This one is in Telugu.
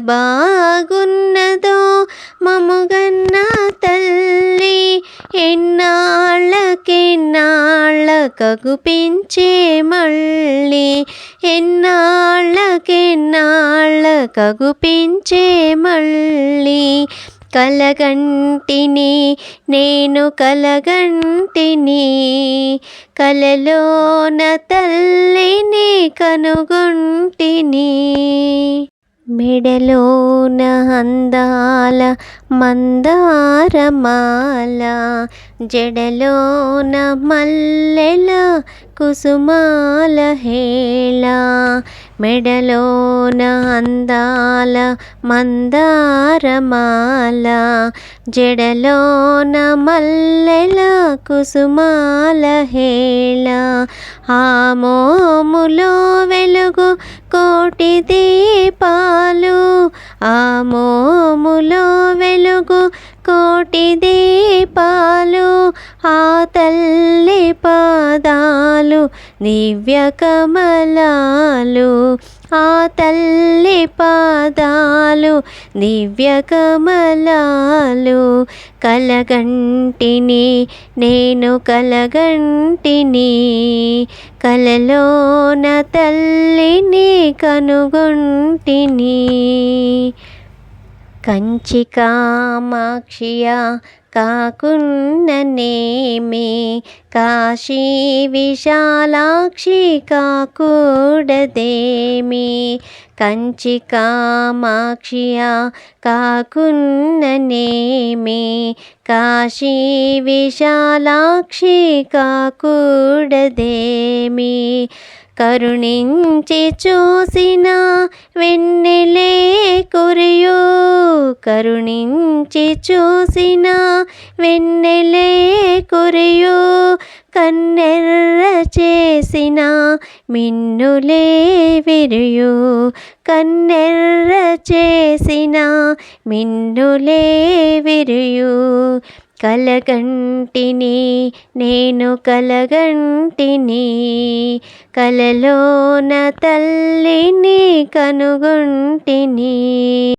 బాగున్నదో మముగన్న తల్లి ఎన్నాళ్ళకెన్నాళ్ళ కగుపించే మళ్ళీ ఎన్నాళ్ళకెన్నాళ్ళ కగుపించే మళ్ళీ కలగంటిని నేను కలగంటిని కలలోన తల్లిని కనుగొంటిని మెడలోన అందాల మందారమాల జడలోన మల్లెల కుసుమాల హేళ మెడలోన అందాల మందారమాల జడలోన మల్లెల కుసుమాల హేళ. ఆ మోములో వెలుగు కోటి దీపాలు ఆ మోములో వెలుగు కోటి దీపాలు ఆ తల్లి పాదాలు దివ్య కమలా పాదాలు ఆ తల్లి పాదాలు దివ్య కమలాలు. కలగంటిని నేను కలగంటిని కలలోన తల్లిని కనుగొంటిని. కంచికామాక్షియా కాకున్ననేమే కాశీ విశాలాక్షి కాకూడదేమి. కంచి కామాక్షియ కాకున్ననేమి కాశీ విశాలాక్షి కాకూడదేమి. కరుణించి చూసిన వెన్నెలే కురియు. కరుణించి చూసిన వెన్నెలే కురియు. కన్నెర్ర చేసిన మిన్నులే విరియు. కన్నెర్ర చేసిన మిన్నులే విరియు. కలగంటిని నేను కలగంటిని కలలోన తల్లిని కనుగొంటిని.